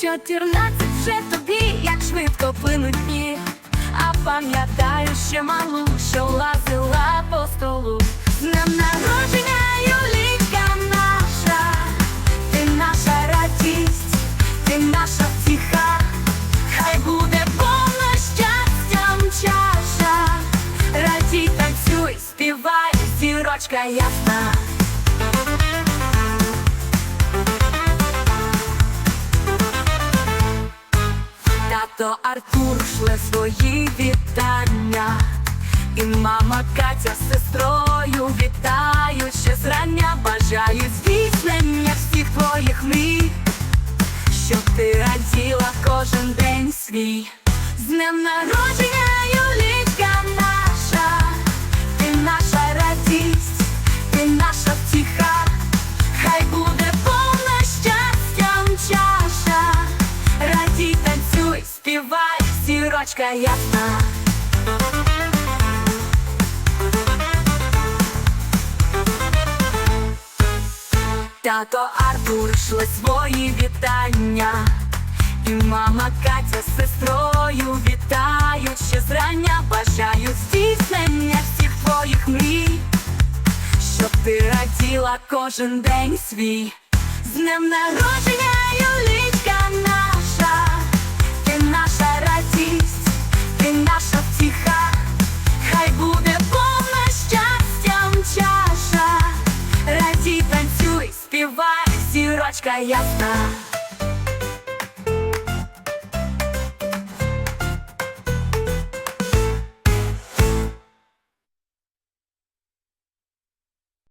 Чотирнадцять вже тобі, як швидко плинуть дні. А пам'ятаю, ще малу, що лазила по столу. З днем народження, Юліка наша, ти наша радість, ти наша втіха, хай буде повна щастям чаша. Радій, танцюй, співай, зірочка ясна. Тато Артур шле свої вітання, і мама Катя з сестрою вітають ще зрання, бажають здійснення всіх твоїх мрій, щоб ти раділа кожен день свій. З днем народження, співай, сірочка ясна. Тато Артур шле свої вітання, і мама Катя з сестрою вітають ще зрання, бажають здійснення всіх твоїх мрій, щоб ти раділа кожен день свій. З днем народження, собачка ясна.